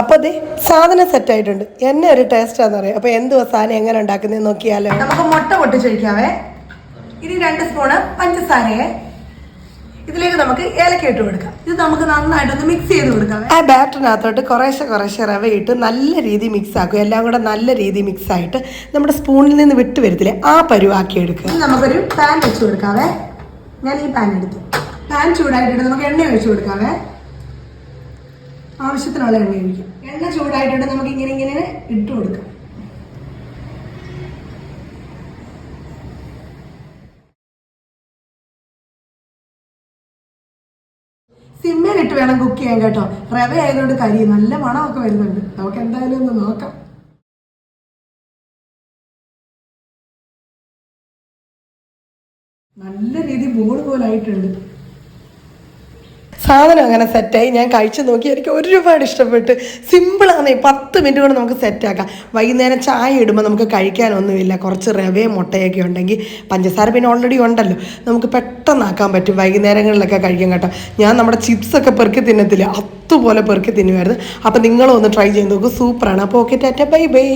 അപ്പോൾ അതെ സാധനം സെറ്റ് ആയിട്ടുണ്ട്. എന്നെ ഒരു ആണെന്ന് അറിയാം അപ്പോൾ എന്തുവാ സാധനം എങ്ങനെ ഉണ്ടാക്കുന്നത് നോക്കിയാലോ. നമുക്ക് മുട്ട പൊട്ടിച്ചൊഴിക്കാവേ. ഇനി രണ്ട് സ്പൂണ് പഞ്ചസാരയെ ഇതിലേക്ക് നമുക്ക് ഏലക്ക ഇട്ട് കൊടുക്കാം. ഇത് നമുക്ക് നന്നായിട്ടൊന്ന് മിക്സ് ചെയ്ത് കൊടുക്കാം. ആ ബാറ്ററിനകത്തോട്ട് കുറേശ്ശെ കുറേശ്ശെ റവ ഇട്ട് നല്ല രീതിയിൽ മിക്സ് ആക്കും എല്ലാം കൂടെ നല്ല രീതിയിൽ മിക്സ് ആയിട്ട് നമ്മുടെ സ്പൂണിൽ നിന്ന് വിട്ട് വരത്തില്ലേ ആ പരുവാക്കി എടുക്കുക. നമുക്കൊരു പാൻ വെച്ച് കൊടുക്കാവേ. ഞാൻ ഈ പാൻ എടുത്തു. പാൻ ചൂടായിട്ട് നമുക്ക് എണ്ണ ഒഴിച്ചു കൊടുക്കാവേ. ആവശ്യത്തിനുള്ള എണ്ണ ഒഴിക്കും എണ്ണ ചൂടായിട്ടുണ്ട് നമുക്ക് ഇങ്ങനെ ഇങ്ങനെ ഇട്ട് കൊടുക്കാം. സിമ്മയിലിട്ട് വേണം കുക്ക് ചെയ്യാൻ കേട്ടോ. റവ ആയതുകൊണ്ട് കരി നല്ല മണമൊക്കെ വരുന്നുണ്ട്. നമുക്ക് എന്തായാലും ഒന്ന് നോക്കാം. നല്ല രീതി ബോൾ പോലെ ആയിട്ടുണ്ട്. സാധനം അങ്ങനെ സെറ്റായി. ഞാൻ കഴിച്ചു നോക്കി എനിക്ക് ഒരുപാട് ഇഷ്ടപ്പെട്ട് സിമ്പിളാണ് പത്ത് മിനിറ്റ് കൊണ്ട് നമുക്ക് സെറ്റാക്കാം വൈകുന്നേരം ചായ ഇടുമ്പോൾ നമുക്ക് കഴിക്കാനൊന്നുമില്ല. കുറച്ച് റവയും മുട്ടയൊക്കെ ഉണ്ടെങ്കിൽ പഞ്ചസാര പിന്നെ ഓൾറെഡി ഉണ്ടല്ലോ. നമുക്ക് പെട്ടെന്നാക്കാൻ പറ്റും. വൈകുന്നേരങ്ങളിലൊക്കെ കഴിക്കാൻ കേട്ടോ. ഞാൻ നമ്മുടെ ചിപ്സൊക്കെ പെറുക്കി തിന്നത്തില്ല? അതുപോലെ പെറുക്കി തിന്നുമായിരുന്നു. അപ്പോൾ നിങ്ങളും ഒന്ന് ട്രൈ ചെയ്ത് നോക്കും. സൂപ്പറാണ് അപ്പോൾ ഓക്കെ ടാറ്റ ബൈ ബൈ